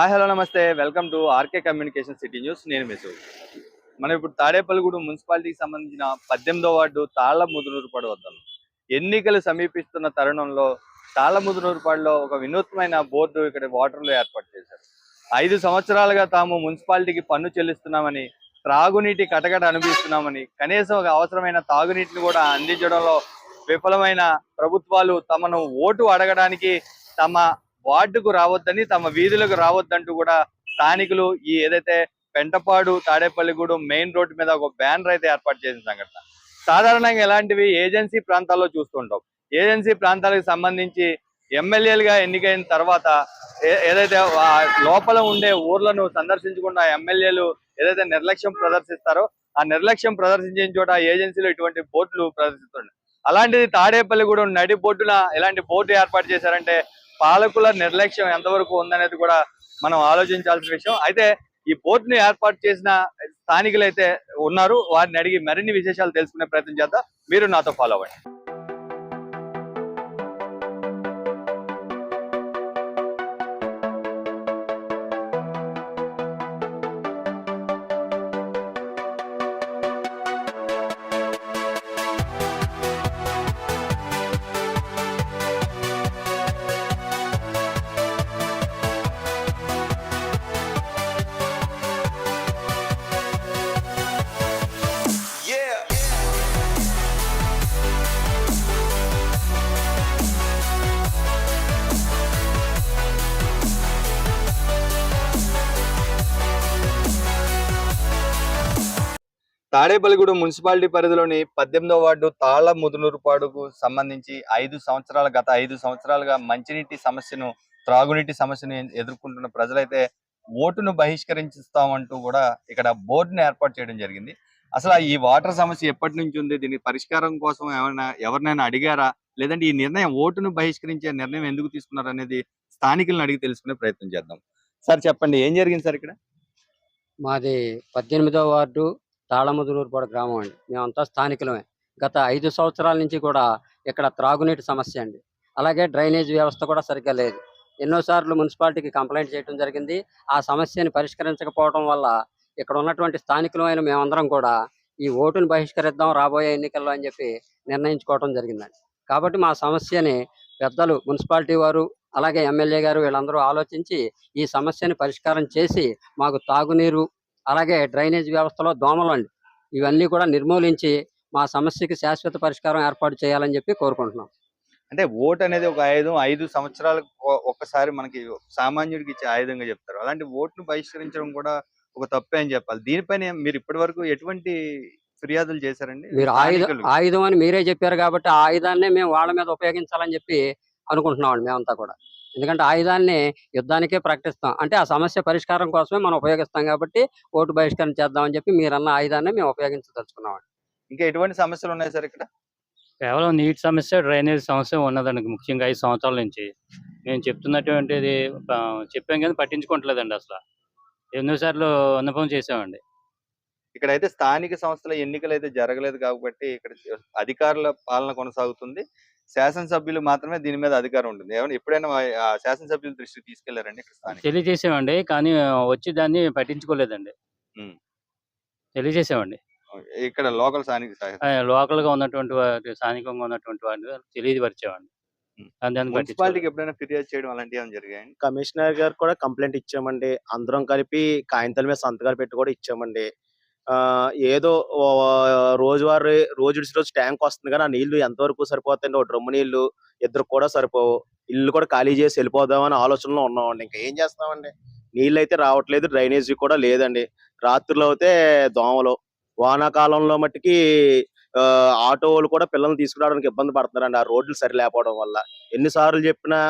Hi hello నమస్తే. Welcome to RK communication city news. నేను మెసూ మనం ఇప్పుడు తాడేపల్లిగూడెం మున్సిపాలిటీకి సంబంధించిన పద్దెనిమిదో వార్డు తాళ్ళ ముదునూరుపాడు వద్దాం. ఎన్నికలు సమీపిస్తున్న తరుణంలో తాళ్ళ ముదునూరుపాడులో ఒక వినూత్నమైన బోర్డు ఇక్కడ వాటర్లో ఏర్పాటు చేశారు. ఐదు సంవత్సరాలుగా తాము మున్సిపాలిటీకి పన్ను చెల్లిస్తున్నామని త్రాగునీటి కటకట అనుభవిస్తున్నామని కనీసం ఒక అవసరమైన తాగునీటిని కూడా అందించడంలో విఫలమైన ప్రభుత్వాలు తమను ఓటు అడగడానికి తమ వార్డుకు రావద్దని తమ వీధులకు రావద్దంటూ కూడా స్థానికులు ఈ ఏదైతే పెంటపాడు తాడేపల్లిగూడెం మెయిన్ రోడ్డు మీద ఒక బ్యానర్ అయితే ఏర్పాటు చేసిన సంఘటన. సాధారణంగా ఇలాంటివి ఏజెన్సీ ప్రాంతాల్లో చూస్తుంటాం. ఏజెన్సీ ప్రాంతాలకు సంబంధించి ఎమ్మెల్యేలుగా ఎన్నికైన తర్వాత ఏదైతే లోపల ఉండే ఊర్లను సందర్శించకుండా ఎమ్మెల్యేలు ఏదైతే నిర్లక్ష్యం ప్రదర్శిస్తారో ఆ నిర్లక్ష్యం ప్రదర్శించిన చోట ఏజెన్సీలు ఇటువంటి బోర్డులు ప్రదర్శిస్తుంటాయి. అలాంటిది తాడేపల్లిగూడెం నడి బోర్డున ఇలాంటి బోర్డు ఏర్పాటు చేశారంటే పాలకుల నిర్లక్ష్యం ఎంతవరకు ఉందనేది కూడా మనం ఆలోచించాల్సిన విషయం. అయితే ఈ బోర్డును ఏర్పాటు చేసిన స్థానికులు అయితే ఉన్నారు. వారిని అడిగి మరిన్ని విశేషాలు తెలుసుకునే ప్రయత్నం చేద్దాం. మీరు నాతో ఫాలో అవ్వండి. తాడేపల్లిగూడెం మున్సిపాలిటీ పరిధిలోని పద్దెనిమిదో వార్డు తాళ్ళ ముదునూరుపాడుకు సంబంధించి ఐదు సంవత్సరాల గత ఐదు సంవత్సరాలుగా మంచినీటి సమస్యను త్రాగునీటి సమస్యను ఎదుర్కొంటున్న ప్రజలైతే ఓటును బహిష్కరించుస్తామంటూ కూడా ఇక్కడ బోర్డును ఏర్పాటు చేయడం జరిగింది. అసలు ఈ వాటర్ సమస్య ఎప్పటి నుంచి ఉంది? దీని పరిష్కారం కోసం ఏమైనా ఎవరినైనా అడిగారా? లేదంటే ఈ నిర్ణయం ఓటును బహిష్కరించే నిర్ణయం ఎందుకు తీసుకున్నారు అనేది స్థానికులను అడిగి తెలుసుకునే ప్రయత్నం చేద్దాం. సార్ చెప్పండి ఏం జరిగింది సార్ ఇక్కడ? మాది పద్దెనిమిదో వార్డు తాళముదులూరుపాడు గ్రామం అండి. మేమంతా స్థానికులమే. గత ఐదు సంవత్సరాల నుంచి కూడా ఇక్కడ త్రాగునీటి సమస్య అండి. అలాగే డ్రైనేజ్ వ్యవస్థ కూడా సరిగ్గా లేదు. ఎన్నోసార్లు మున్సిపాలిటీకి కంప్లైంట్ చేయడం జరిగింది. ఆ సమస్యని పరిష్కరించకపోవడం వల్ల ఇక్కడ ఉన్నటువంటి స్థానికులమైన మేమందరం కూడా ఈ ఓటును బహిష్కరిద్దాం రాబోయే ఎన్నికల్లో అని చెప్పి నిర్ణయించుకోవడం జరిగిందండి. కాబట్టి మా సమస్యని పెద్దలు మున్సిపాలిటీ వారు అలాగే ఎమ్మెల్యే గారు వీళ్ళందరూ ఆలోచించి ఈ సమస్యని పరిష్కారం చేసి మాకు తాగునీరు అలాగే డ్రైనేజ్ వ్యవస్థలో దోమలు అండి. ఇవన్నీ కూడా నిర్మూలించి మా సమస్యకి శాశ్వత పరిష్కారం ఏర్పాటు చేయాలని చెప్పి కోరుకుంటున్నాం. అంటే ఓట్ అనేది ఒక ఆయుధం ఐదు సంవత్సరాలకు ఒక్కసారి మనకి సామాన్యుడికి ఇచ్చే ఆయుధంగా చెప్తారు. అలాంటి ఓట్ను బహిష్కరించడం కూడా ఒక తప్పే అని చెప్పాలి. దీనిపైన మీరు ఇప్పటి వరకు ఎటువంటి ఫిర్యాదులు చేశారండి? మీరు ఆయుధం. ఆయుధం అని మీరే చెప్పారు కాబట్టి ఆ ఆయుధాన్నే మేము వాళ్ళ మీద ఉపయోగించాలని చెప్పి అనుకుంటున్నామండి మేమంతా కూడా. ఎందుకంటే ఆయుధాన్ని యుద్ధానికే ప్రకటిస్తాం. అంటే ఆ సమస్య పరిష్కారం కోసమే మనం ఉపయోగిస్తాం కాబట్టి ఓటు బహిష్కరణ చేద్దామని చెప్పి మీరన్న ఆయుధాన్ని మేము ఉపయోగించదలుచుకున్నామండి. ఇంకా ఎటువంటి సమస్యలు ఉన్నాయి సార్ ఇక్కడ? కేవలం నీటి సమస్య డ్రైనేజ్ సమస్య ఉన్నదండి ముఖ్యంగా ఐదు సంవత్సరాల నుంచి. మేము చెప్తున్నటువంటిది చెప్పాం కానీ పట్టించుకోవట్లేదండి అసలు. ఎన్నోసార్లు అనుభవం చేసామండి ఇక్కడ అయితే స్థానిక సంస్థల ఎన్నికలు అయితే జరగలేదు కాబట్టి ఇక్కడ అధికారుల పాలన కొనసాగుతుంది. శాసనసభ్యులు మాత్రమే దీని మీద అధికారం ఉంటుంది. ఏమైనా ఎప్పుడైనా శాసనసభ్యుల దృష్టికి తీసుకెళ్ళారండి తెలియజేసామండి. కానీ వచ్చి దాన్ని పట్టించుకోలేదండి. తెలియజేసామండి. ఇక్కడ లోకల్ స్థానిక లోకల్గా ఉన్నటువంటి వారి స్థానికంగా ఉన్నటువంటి వారిని మున్సిపాలిటీకి పట్టించుకోలేదు. ఎప్పుడైనా ఫిర్యాదు చేయడం అలాంటివి ఏమైనా జరిగాయండి? కమిషనర్ గారు కూడా కంప్లైంట్ ఇచ్చామండి. అందరం కలిపి కాగితాల మీద సంతకాలు పెట్టి కూడా ఇచ్చామండి. ఏదో రోజువారి రోజువారీ రోజు రోజు ట్యాంక్ వస్తుంది కానీ ఆ నీళ్ళు ఎంతవరకు సరిపోతాయండి? ఒక డ్రమ్ము నీళ్ళు ఇద్దరు కూడా సరిపోవు. ఇల్లు కూడా ఖాళీ చేసి వెళ్ళిపోదామని ఆలోచనలో ఉన్నామండి. ఇంకా ఏం చేస్తామండి? నీళ్ళు అయితే రావట్లేదు డ్రైనేజీ కూడా లేదండి. రాత్రులు అయితే దోమలు. వానాకాలంలో మట్టుకి ఆటో వాళ్ళు కూడా పిల్లల్ని తీసుకురావడానికి ఇబ్బంది పడుతున్నారండి. ఆ రోడ్లు సరి లేకపోవడం వల్ల. ఎన్నిసార్లు చెప్పినా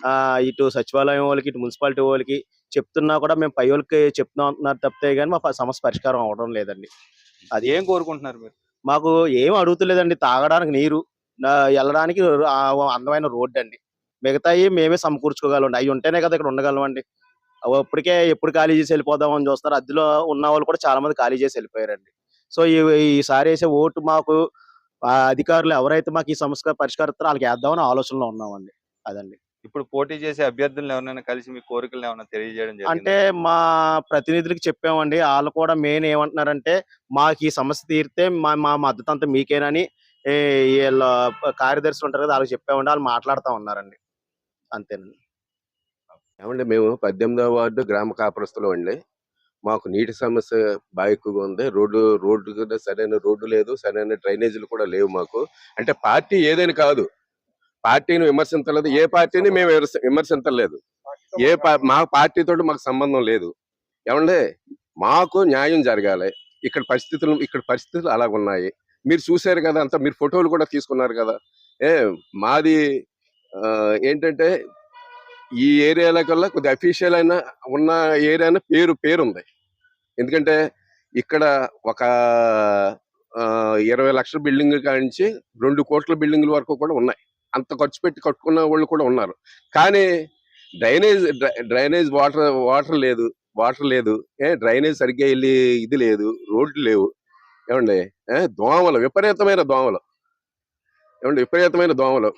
ఆ, ఇటు సచివాలయం వాళ్ళకి ఇటు మున్సిపాలిటీ వాళ్ళకి చెప్తున్నా కూడా మేము పై వాళ్ళకి చెప్తున్నాం అంటున్నారు తప్పితే కానీ మా సమస్య పరిష్కారం అవడం లేదండి. అది ఏం కోరుకుంటున్నారు మీరు? మాకు ఏం అడుగుతలేదండి. తాగడానికి నీరు వెళ్ళడానికి అందమైన రోడ్డు అండి. మిగతాయి మేమే సమకూర్చుకోగలం. అవి ఉంటేనే కదా ఇక్కడ ఉండగలం అండి. ఇప్పటికే ఎప్పుడు ఖాళీ చేసి వెళ్ళిపోదాం అని చూస్తారు. అద్దెలో ఉన్న వాళ్ళు కూడా చాలా మంది ఖాళీ చేసి వెళ్ళిపోయారండి. సో ఈ ఈసారి వేసే ఓటు మాకు అధికారులు ఎవరైతే మాకు ఈ సమస్య పరిష్కరిస్తారో వాళ్ళకి వేద్దామని ఆలోచనలో ఉన్నామండి. అదండి. ఇప్పుడు పోటీ చేసే అభ్యర్థులను ఎవరైనా కలిసి మీ కోరికలను ఏమైనా తెలియజేయడం అంటే మా ప్రతినిధులకు చెప్పామండి. వాళ్ళు కూడా మెయిన్ ఏమంటున్నారంటే మాకు ఈ సమస్య తీరితే మా మా మద్దతు అంతా మీకేనని వీళ్ళ కార్యదర్శులు ఉంటారు కదా వాళ్ళకి చెప్పామండి వాళ్ళు మాట్లాడుతూ ఉన్నారండి. అంతేనండి. ఏమండి మేము పద్దెనిమిదవ వార్డు గ్రామ కాపురస్తులు అండి. మాకు నీటి సమస్య బాగా ఎక్కువగా ఉంది. రోడ్డు రోడ్డు కూడా సరైన రోడ్డు లేదు. సరైన డ్రైనేజీలు కూడా లేవు మాకు. అంటే పార్టీ ఏదని కాదు. పార్టీని విమర్శించలేదు. ఏ పార్టీని మేము విమర్శించలేదు. ఏ మా పార్టీతో మాకు సంబంధం లేదు. ఏమండి? మాకు న్యాయం జరగాలి. ఇక్కడ పరిస్థితులు ఇక్కడ పరిస్థితులు అలాగ ఉన్నాయి మీరు చూశారు కదా అంతా మీరు ఫోటోలు కూడా తీసుకున్నారు కదా. ఏ మాది ఆ, ఏంటంటే ఈ ఏరియాల కల్లా కొద్దిగా అఫీషియల్ అయిన ఉన్న ఏరియా పేరు పేరు ఉంది ఎందుకంటే ఇక్కడ ఒక ఇరవై లక్షల బిల్డింగ్ కానించి రెండు కోట్ల బిల్డింగ్ల వరకు కూడా ఉన్నాయి. అంత ఖర్చు పెట్టి కట్టుకున్న వాళ్ళు కూడా ఉన్నారు. కానీ డ్రైనేజ్ డ్రై- డ్రైనేజ్ వాటర్ వాటర్ లేదు వాటర్ లేదు. ఏ డ్రైనేజ్ సరిగ్గా వెళ్ళి ఇది లేదు రోడ్లు లేవు. ఏమండి? దోమలు విపరీతమైన దోమలు. ఏమండి? విపరీతమైన దోమలు.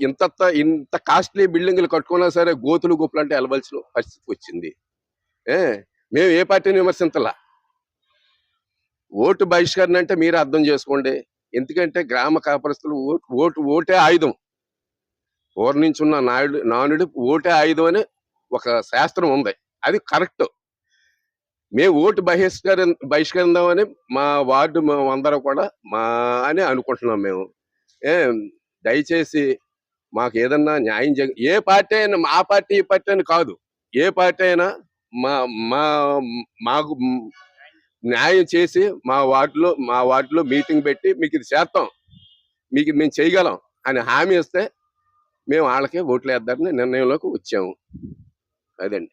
ఇంత ఇంత కాస్ట్లీ బిల్డింగ్లు కట్టుకున్నా సరే గోతులు గుప్పలు అంటే వెళ్ళవలసిన పరిస్థితి వచ్చింది. ఏ మేము ఏ పార్టీని విమర్శించలా? ఓటు బహిష్కరణ అంటే మీరు అర్థం చేసుకోండి. ఎందుకంటే గ్రామ కాపరస్తులు ఓటు ఓటు ఓటే ఆయుధం. పూర్వం నుంచి ఉన్న నాయుడు నానుడు ఓటే ఆయుధం అని ఒక శాస్త్రం ఉంది. అది కరెక్ట్. మేము ఓటు బహిష్కరి బహిష్కరిందామని మా వార్డు అందరూ కూడా మా అని అనుకుంటున్నాం మేము. ఏ దయచేసి మాకు ఏదన్నా న్యాయం జరి ఏ పార్టీ అయినా మా పార్టీ ఈ పార్టీ అని కాదు. ఏ పార్టీ అయినా మా మా మాకు న్యాయం చేసి మా వార్డులో మా వార్డులో మీటింగ్ పెట్టి మీకు ఇది చేస్తాం. మీకు మేము చేయగలం అని హామీ ఇస్తే మేము వాళ్ళకే ఓట్లు వేద్దామని నిర్ణయంలోకి వచ్చాము. అదండి.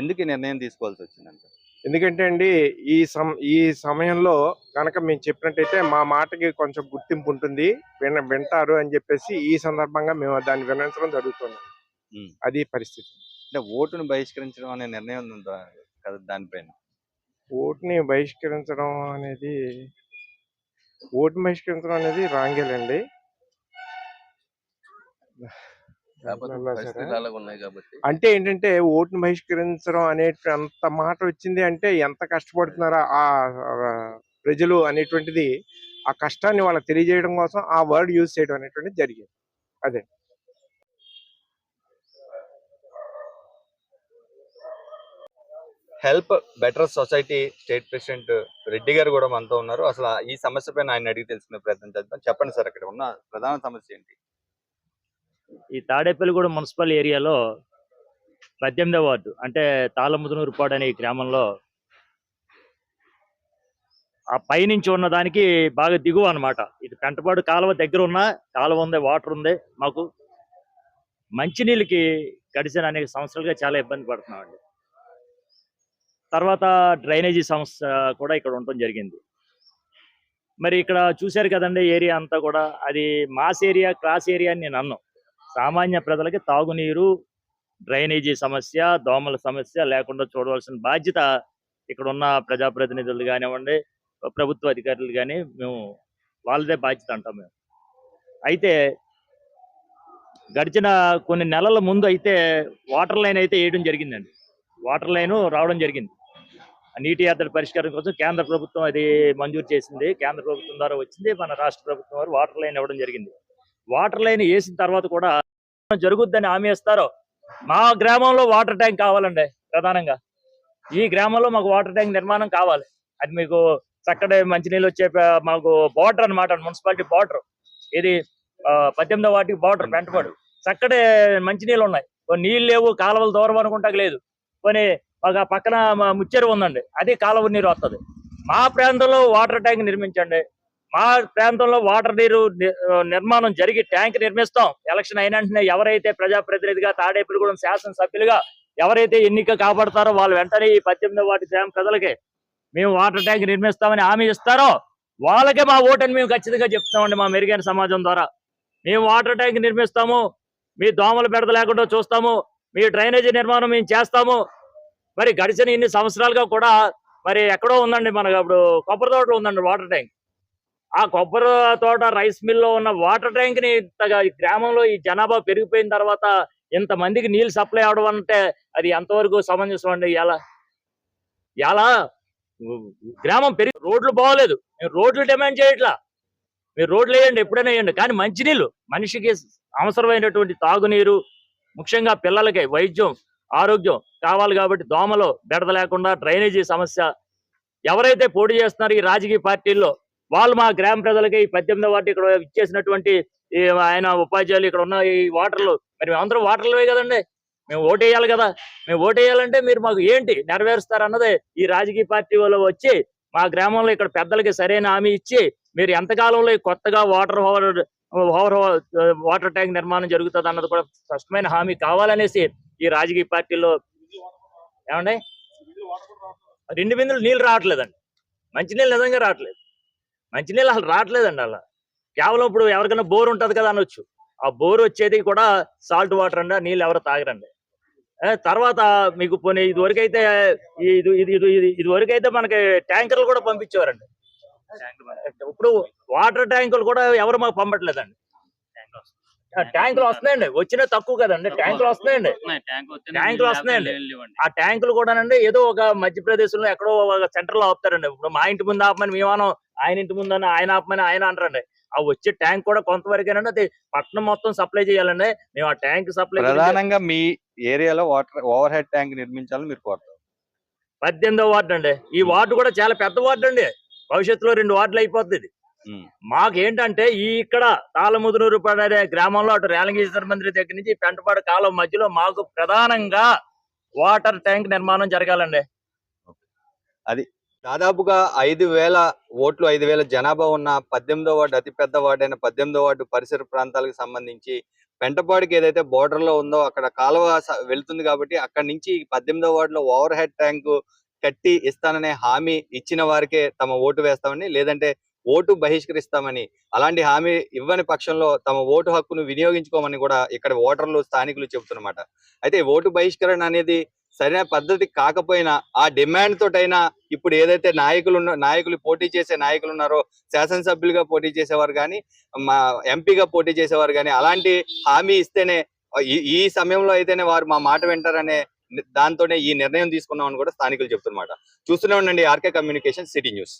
ఎందుకు ఈ నిర్ణయం తీసుకోవాల్సి వచ్చిందంటే ఎందుకంటే అండి ఈ సమ ఈ సమయంలో కనుక మేము చెప్పినట్టయితే మా మాటకి కొంచెం గుర్తింపు ఉంటుంది విన వింటారు అని చెప్పేసి ఈ సందర్భంగా మేము దాన్ని వినించడం జరుగుతుంది. అది పరిస్థితి. అంటే ఓటును బహిష్కరించడం అనే నిర్ణయం ఉందా కదా దానిపైన ఓటుని బహిష్కరించడం అనేది ఓటుని బహిష్కరించడం అనేది రాంగేలండి. అంటే ఏంటంటే ఓటుని బహిష్కరించడం అనే అంత మాట వచ్చింది అంటే ఎంత కష్టపడుతున్నారో ఆ ప్రజలు అనేటువంటిది ఆ కష్టాన్ని వాళ్ళకి తెలియజేయడం కోసం ఆ వర్డ్ యూజ్ చేయడం అనేటువంటిది జరిగింది. అదే. Help better society state president Reddy గారు కూడా మనతో ఉన్నారు. అసలు ఈ సమస్య పైన ఆయన అడిగి తెలుసుకునే ప్రయత్నం చేద్దాం. చెప్పండి సార్ అక్కడ ఉన్న ప్రధాన సమస్య ఏంటి? ఈ తాడేపల్లిగూడ మున్సిపల్ ఏరియాలో పద్దెనిమిదవ వార్డు అంటే తాళముదునూరుపాడు అనే ఈ గ్రామంలో ఆ పైనుంచి ఉన్న దానికి బాగా దిగువ అన్నమాట. ఇది పెంటపాడు కాలువ దగ్గర ఉన్న కాలువ ఉంది వాటర్ ఉంది మాకు మంచినీళ్ళకి గడిచిన అనేక సంవత్సరాలుగా చాలా ఇబ్బంది పడుతున్నామండి. తర్వాత డ్రైనేజీ సమస్య కూడా ఇక్కడ ఉండటం జరిగింది. మరి ఇక్కడ చూశారు కదండి ఏరియా అంతా కూడా అది మాస్ ఏరియా క్రాస్ ఏరియా అని నేను అన్నాను సామాన్య ప్రజలకి తాగునీరు డ్రైనేజీ సమస్య దోమల సమస్య లేకుండా చూడవలసిన బాధ్యత ఇక్కడ ఉన్న ప్రజాప్రతినిధులు కానివ్వండి ప్రభుత్వ అధికారులు కానీ మేము వాళ్ళదే బాధ్యత అంటాం మేము. అయితే గడిచిన కొన్ని నెలల ముందు అయితే వాటర్ లైన్ అయితే వేయడం జరిగిందండి. వాటర్ లైన్ రావడం జరిగింది. నీటి ఎద్దడి పరిష్కారం కోసం కేంద్ర ప్రభుత్వం అది మంజూరు చేసింది. కేంద్ర ప్రభుత్వం ద్వారా వచ్చింది. మన రాష్ట్ర ప్రభుత్వం వారు వాటర్ లైన్ ఇవ్వడం జరిగింది. వాటర్ లైన్ వేసిన తర్వాత కూడా జరుగుద్దని హామీ ఇస్తారో? మా గ్రామంలో వాటర్ ట్యాంక్ కావాలండి ప్రధానంగా. ఈ గ్రామంలో మాకు వాటర్ ట్యాంక్ నిర్మాణం కావాలి. అది మీకు చక్కటి మంచినీళ్ళు వచ్చే మాకు బార్డర్ అన్నమాట మున్సిపాలిటీ బార్డర్. ఇది పద్దెనిమిదో వాటికి బార్డర్ పెంటపాడు. చక్కటి మంచినీళ్ళు ఉన్నాయి. కొన్ని నీళ్ళు లేవు కాలువలు దూరం అనుకుంటాక లేదు. కొన్ని ఆ పక్కన ముచ్చెరు ఉందండి అది కాలువ నీరు వస్తుంది మా ప్రాంతంలో వాటర్ ట్యాంక్ నిర్మించండి. మా ప్రాంతంలో వాటర్ నీరు ని- నిర్మాణం జరిగి ట్యాంక్ నిర్మిస్తాం. ఎలక్షన్ అయిన వెంటనే ఎవరైతే ప్రజాప్రతినిధిగా తాడేపులగూడెం శాసనసభ్యులుగా ఎవరైతే ఎన్నిక కాపాడతారో వాళ్ళు వెంటనే ఈ పద్దెనిమిది వాటి గ్రామ ప్రజలకి మేము వాటర్ ట్యాంక్ నిర్మిస్తామని హామీ ఇస్తారో వాళ్ళకే మా ఓటని మేము ఖచ్చితంగా చెప్తామండి మా మెరుగైన సమాజం ద్వారా. మేము వాటర్ ట్యాంక్ నిర్మిస్తాము మీ దోమలు బెడద లేకుండా చూస్తాము మీ డ్రైనేజీ నిర్మాణం మేము చేస్తాము. మరి గడిచిన ఇన్ని సంవత్సరాలుగా కూడా మరి ఎక్కడో ఉందండి మనకు అప్పుడు కొబ్బరి తోటలో ఉందండి వాటర్ ట్యాంక్. ఆ కొబ్బరి తోట రైస్ మిల్లో ఉన్న వాటర్ ట్యాంక్ని గ్రామంలో ఈ జనాభా పెరిగిపోయిన తర్వాత ఇంత మందికి నీళ్ళు సప్లై అవడం అంటే అది ఎంతవరకు సమంజసం అండి? ఎలా? ఎలా? గ్రామం పెరిగి రోడ్లు బాగోలేదు. మేము రోడ్లు డిమాండ్ చేయట్లా. మీరు రోడ్లు వేయండి ఎప్పుడైనా వేయండి. కానీ మంచినీళ్ళు మనిషికి అవసరమైనటువంటి తాగునీరు ముఖ్యంగా పిల్లలకి వైద్యం ఆరోగ్యం కావాలి కాబట్టి దోమలు బెడద లేకుండా డ్రైనేజీ సమస్య ఎవరైతే పోటీ చేస్తున్నారో ఈ రాజకీయ పార్టీల్లో వాళ్ళు మా గ్రామ ప్రజలకి ఈ వాటి ఇక్కడ ఇచ్చేసినటువంటి ఈ ఆయన ఉపాధ్యాయులు ఇక్కడ ఉన్న ఈ వాటర్లు. మరి మేమందరం వాటర్లవే కదండి. మేము ఓటేయాలి కదా. మేము ఓటేయాలంటే మీరు మాకు ఏంటి నెరవేరుస్తారు అన్నదే ఈ రాజకీయ పార్టీ వాళ్ళు వచ్చి మా గ్రామంలో ఇక్కడ పెద్దలకి సరైన హామీ ఇచ్చి మీరు ఎంతకాలంలో ఈ కొత్తగా water over over water tank నిర్మాణం జరుగుతుంది అన్నది కూడా స్పష్టమైన హామీ కావాలనేసి ఈ రాజకీయ పార్టీలో ఏమండి? రెండు బిందులు నీళ్ళు రావట్లేదండి. మంచినీళ్ళు నిజంగా రావట్లేదు. మంచినీళ్ళు అసలు రావట్లేదండి అలా. కేవలం ఇప్పుడు ఎవరికైనా బోర్ ఉంటది కదా అనొచ్చు. ఆ బోర్ వచ్చేది కూడా సాల్ట్ వాటర్ అండి నీళ్ళు ఎవరు తాగరండి. తర్వాత మీకు పోనీ ఇది వరకైతే ఇది ఇది ఇది ఇది వరకైతే మనకి ట్యాంకర్లు కూడా పంపించేవారండి. ఇప్పుడు వాటర్ ట్యాంకులు కూడా ఎవరు మాకు పంపట్లేదండి. ట్యాంకులు వస్తున్నాయండి. వచ్చినా తక్కువ కదండి. ట్యాంకులు వస్తున్నాయండి. ట్యాంకులు వస్తున్నాయండి. ఆ ట్యాంకులు కూడానండి ఏదో ఒక మధ్యప్రదేశ్లో ఎక్కడో ఒక సెంటర్లో ఆపుతారండి. ఇప్పుడు మా ఇంటి ముందు ఆపమని మేమానం ఆయన ఇంటి ముందు అని ఆయన ఆపమని ఆయన అంటారండి. ఆ వచ్చే ట్యాంక్ కూడా కొంతవరకేనండి అది పట్టణం మొత్తం సప్లై చేయాలండి. మేము ఆ ట్యాంక్ సప్లై ప్రధానంగా మీ ఏరియాలో వాటర్ ఓవర్ హెడ్ ట్యాంక్ నిర్మించాలని మీరు కోరుతారు. పద్దెనిమిదో వార్డు అండి ఈ వార్డు కూడా చాలా పెద్ద వార్డు అండి భవిష్యత్తులో రెండు వార్డులు అయిపోతుంది ఇది. ఉమ్. మాకు ఏంటంటే ఈ ఇక్కడ తాళముదునూరు పడే గ్రామంలో అటు రేలంగీశ్వర మందిరి దగ్గర నుంచి పెంటపాడు కాలం మధ్యలో మాకు ప్రధానంగా వాటర్ ట్యాంక్ నిర్మాణం జరగాలండి. దాదాపుగా ఐదు వేల ఓట్లు ఐదు వేల జనాభా ఉన్న పద్దెనిమిదో వార్డు అతిపెద్ద వార్డు అయిన పద్దెనిమిదో వార్డు పరిసర ప్రాంతాలకు సంబంధించి పెంటపాడికి ఏదైతే బోర్డర్లో ఉందో అక్కడ కాలువ స- వెళ్తుంది కాబట్టి అక్కడ నుంచి పద్దెనిమిదో వార్డులో ఓవర్ హెడ్ ట్యాంకు కట్టి ఇస్తాననే హామీ ఇచ్చిన వారికే తమ ఓటు వేస్తామని లేదంటే ఓటు బహిష్కరిస్తామని అలాంటి హామీ ఇవ్వని పక్షంలో తమ ఓటు హక్కును వినియోగించుకోమని కూడా ఇక్కడ ఓటర్లు స్థానికులు చెబుతున్నమాట. అయితే ఓటు బహిష్కరణ అనేది సరైన పద్ధతి కాకపోయినా ఆ డిమాండ్ తోటైనా ఇప్పుడు ఏదైతే నాయకులు ఉన్న నాయకులు పోటీ చేసే నాయకులు ఉన్నారో శాసనసభ్యులుగా పోటీ చేసేవారు కానీ మా ఎంపీగా పోటీ చేసేవారు కానీ అలాంటి హామీ ఇస్తేనే ఈ ఈ సమయంలో అయితేనే వారు మా మాట వింటారనే దాంతోనే ఈ నిర్ణయం తీసుకున్నామని కూడా స్థానికులు చెప్తున్నమాట. చూస్తూనే ఉండండి ఆర్కే కమ్యూనికేషన్ సిటీ న్యూస్.